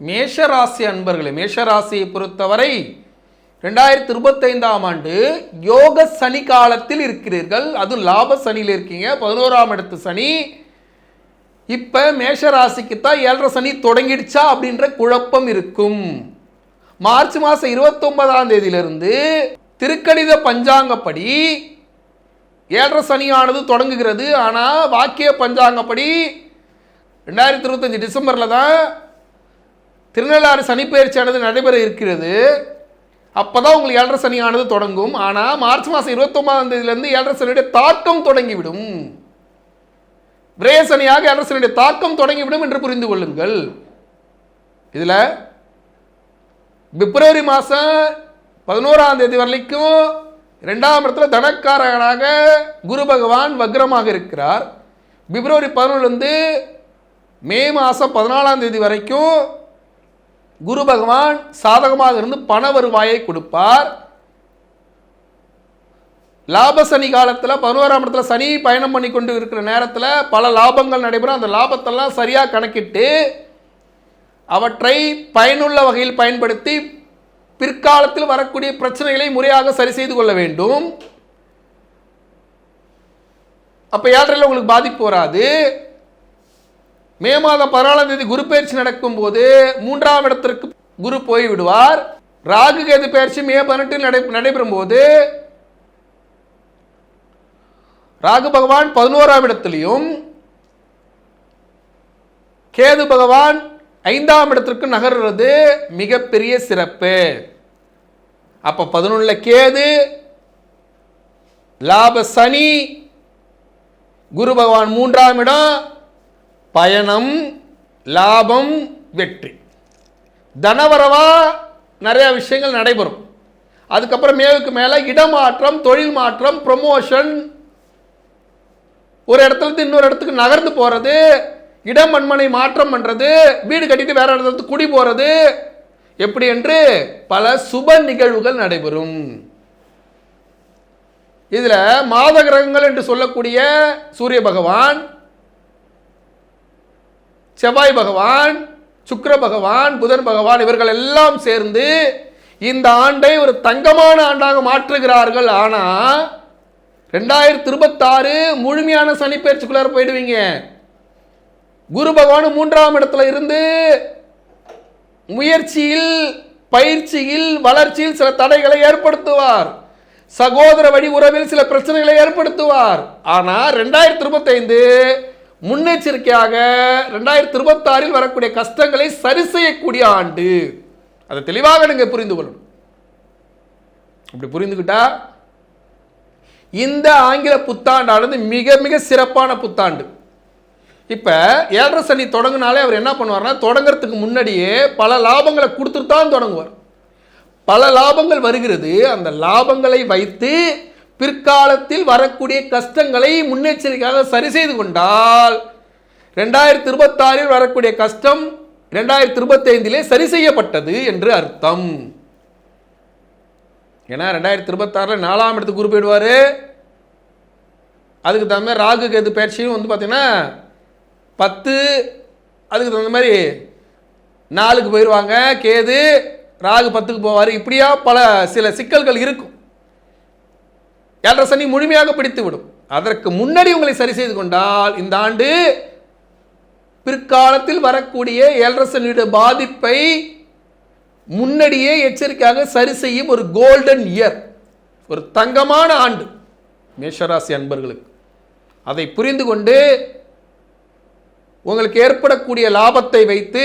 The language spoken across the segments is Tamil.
மேஷராசி அன்பர்களே மேஷராசியை பொறுத்தவரை ரெண்டாயிரத்தி இருபத்தைந்தாம் ஆண்டு யோக சனி காலத்தில் இருக்கிறீர்கள். அதுவும் லாப சனியில் இருக்கீங்க. பதினோராம் இடத்து சனி. இப்போ மேஷராசிக்கு தான் ஏழரை சனி தொடங்கிடுச்சா அப்படின்ற குழப்பம் இருக்கும். மார்ச் மாதம் இருபத்தொன்பதாம் தேதியிலிருந்து திருக்கணித பஞ்சாங்கப்படி ஏழரை சனியானது தொடங்குகிறது. ஆனால் வாக்கிய பஞ்சாங்கப்படி ரெண்டாயிரத்தி இருபத்தஞ்சி டிசம்பரில் தான் திருநள்ளாறு சனிப்பெயர்ச்சியானது நடைபெற இருக்கிறது. அப்போ தான் உங்களுக்கு ஏழரை சனியானது தொடங்கும். ஆனால் மார்ச் மாதம் இருபத்தொன்பதாம் தேதியிலேருந்து ஏழரை சனியுடைய தாக்கம் தொடங்கிவிடும். விரேசனியாக ஏழரசனுடைய ஏழரை சனியுடைய தாக்கம் தொடங்கிவிடும் என்று புரிந்து கொள்ளுங்கள். இதில் பிப்ரவரி மாதம் பதினோராம் தேதி வரைக்கும் ரெண்டாம் இடத்துல தனக்காரகனாக குரு பகவான் வக்ரமாக இருக்கிறார். பிப்ரவரி பதினொன்றுலேருந்து மே மாதம் பதினாலாம் தேதி வரைக்கும் குரு பகவான் சாதகமாக இருந்து பண வருவாயை கொடுப்பார். லாப சனி காலத்தில் பதினோராம் இடத்துல சனி பயணம் பண்ணி கொண்டு இருக்கிற நேரத்தில் பல லாபங்கள் நடைபெறும். அந்த லாபத்தெல்லாம் சரியாக கணக்கிட்டு அவற்றை பயனுள்ள வகையில் பயன்படுத்தி பிற்காலத்தில் வரக்கூடிய பிரச்சனைகளை முறையாக சரி செய்து கொள்ள வேண்டும். அப்போ ஏழரையில் உங்களுக்கு பாதிப்பு வராது. மே மாதம் பதினாலாம் தேதி குரு பயிற்சி நடக்கும் போது மூன்றாம் இடத்திற்கு குரு போய் விடுவார். ராகு கேது பயிற்சி மே பதினெட்டில் நடை நடைபெறும் போது ராகு பகவான் பதினோராம் இடத்திலையும் கேது பகவான் ஐந்தாம் இடத்திற்கு நகர்றது மிகப்பெரிய சிறப்பு. அப்ப பதினொன்னுல கேது லாப சனி குரு பகவான் மூன்றாம் இடம் பயணம் லாபம் வெற்றி. தனவரவா நிறைய விஷயங்கள் நடைபெறும். அதுக்கப்புறம் மேலுக்கு மேலே இடமாற்றம் தொழில் மாற்றம் ப்ரொமோஷன் ஒரு இடத்துல இருந்து இன்னொரு இடத்துக்கு நகர்ந்து போகிறது இடம் மண்மனை மாற்றம் பண்ணுறது வீடு கட்டிட்டு வேற இடத்துக்கு குடி போகிறது எப்படி என்று பல சுப நிகழ்வுகள் நடைபெறும். இதில் மாத கிரகங்கள் என்று சொல்லக்கூடிய சூரிய பகவான் செவ்வாய் பகவான் சுக்கர பகவான் புதன் பகவான் இவர்கள் எல்லாம் சேர்ந்து இந்த ஆண்டை ஒரு தங்கமான ஆண்டாக மாற்றுகிறார்கள். ஆனால் ரெண்டாயிரத்தி இருபத்தாறு முழுமையான சனி பயிற்சிக்குள்ளார போயிடுவீங்க. குரு பகவான் மூன்றாம் இடத்துல இருந்து முயற்சியில் பயிற்சியில் வளர்ச்சியில் சில தடைகளை ஏற்படுத்துவார். சகோதர வழி உறவில் சில பிரச்சனைகளை ஏற்படுத்துவார். ஆனால் ரெண்டாயிரத்தி இருபத்தைந்து முன்னெச்சரிக்கையாக ரெண்டாயிரத்தி இருபத்தாறில் வரக்கூடிய கஷ்டங்களை சரி செய்யக்கூடிய ஆண்டு. அதை தெளிவாக நீங்கள் புரிந்து கொள்ளணும். அப்படி புரிந்துக்கிட்டா இந்த ஆங்கில புத்தாண்டானது மிக மிக சிறப்பான புத்தாண்டு. இப்போ ஏழரை சனி தொடங்கினாலே அவர் என்ன பண்ணுவார்னா தொடங்குறதுக்கு முன்னாடியே பல லாபங்களை கொடுத்துட்டு தான் தொடங்குவார். பல லாபங்கள் வருகிறது. அந்த லாபங்களை வைத்து பிற்காலத்தில் வரக்கூடிய கஷ்டங்களை முன்னெச்சரிக்கையாக சரி செய்து கொண்டால் ரெண்டாயிரத்தி இருபத்தாறில் வரக்கூடிய கஷ்டம் ரெண்டாயிரத்தி இருபத்தைந்திலே சரி செய்யப்பட்டது என்று அர்த்தம். ஏன்னா ரெண்டாயிரத்தி இருபத்தாறில் நாலாம் இடத்துக்கு குரு போயிடுவார். அதுக்கு தகுந்த மாதிரி ராகு கேது பயிற்சியும் வந்து பார்த்தீங்கன்னா பத்து அதுக்கு தகுந்த மாதிரி நாலுக்கு போயிடுவாங்க. கேது ராகு பத்துக்கு போவார். இப்படியா பல சில சிக்கல்கள் இருக்கும். ஏழரை சனி முழுமையாக பிடித்து விடும் அதற்கு முன்னாடி உங்களை சரி செய்து கொண்டால் இந்த ஆண்டு பிற்காலத்தில் வரக்கூடிய ஏழரை சனியுடைய பாதிப்பை முன்னாடியே எச்சரிக்கையாக சரி செய்யும் ஒரு கோல்டன் இயர் ஒரு தங்கமான ஆண்டு மேஷராசி அன்பர்களுக்கு. அதை புரிந்து கொண்டு உங்களுக்கு ஏற்படக்கூடிய லாபத்தை வைத்து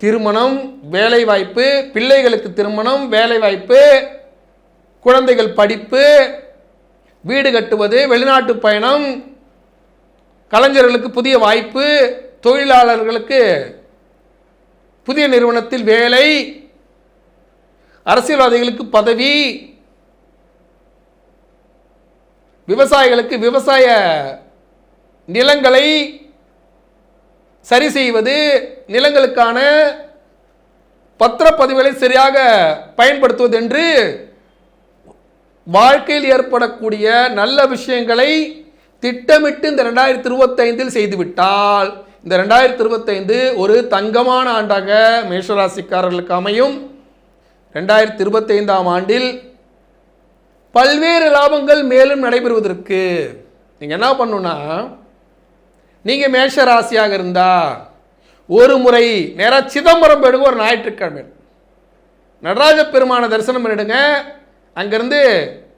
திருமணம் வேலைவாய்ப்பு பிள்ளைகளுக்கு திருமணம் வேலைவாய்ப்பு குழந்தைகள் படிப்பு வீடு கட்டுவது வெளிநாட்டு பயணம் கலைஞர்களுக்கு புதிய வாய்ப்பு தொழிலாளர்களுக்கு புதிய நிறுவனத்தில் வேலை அரசியல்வாதிகளுக்கு பதவி விவசாயிகளுக்கு விவசாய நிலங்களை சரி செய்வது நிலங்களுக்கான பத்திரப்பதிவுகளை சரியாக பயன்படுத்துவது என்று வாழ்க்கையில் ஏற்படக்கூடிய நல்ல விஷயங்களை திட்டமிட்டு இந்த ரெண்டாயிரத்தி இருபத்தைந்தில் செய்துவிட்டால் இந்த ரெண்டாயிரத்தி இருபத்தைந்து ஒரு தங்கமான ஆண்டாக மேஷராசிக்காரர்களுக்கு அமையும். ரெண்டாயிரத்தி இருபத்தைந்தாம் ஆண்டில் பல்வேறு லாபங்கள் மேலும் நடைபெறுவதற்கு நீங்கள் என்ன பண்ணுன்னா நீங்கள் மேஷ ராசியாக இருந்தா ஒரு முறை நேராக சிதம்பரம் போயிடுங்க ஒரு ஞாயிற்றுக்கிழமை. நடராஜ பெருமான தரிசனம் பண்ணிடுங்க அங்கேருந்து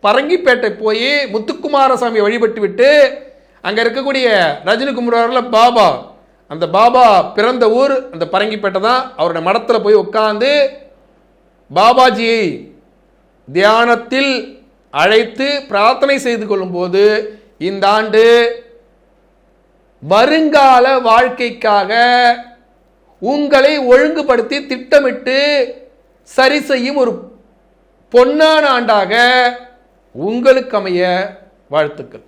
பரங்கிப்பேட்டை போய் முத்துக்குமாரசாமி வழிபட்டு விட்டு அங்கே இருக்கக்கூடிய ரஜினி குமாரில் பாபா. அந்த பாபா பிறந்த ஊர் அந்த பரங்கிப்பேட்டை தான். அவருடைய மடத்தில் போய் உட்காந்து பாபாஜியை தியானத்தில் அழைத்து பிரார்த்தனை செய்து கொள்ளும்போது இந்த ஆண்டு வருங்கால வாழ்க்கைக்காக உங்களை ஒழுங்குபடுத்தி திட்டமிட்டு சரி செய்யும் ஒரு பொன்னான ஆண்டாக உங்களுக்கு அமைய வாழ்த்துக்கள்.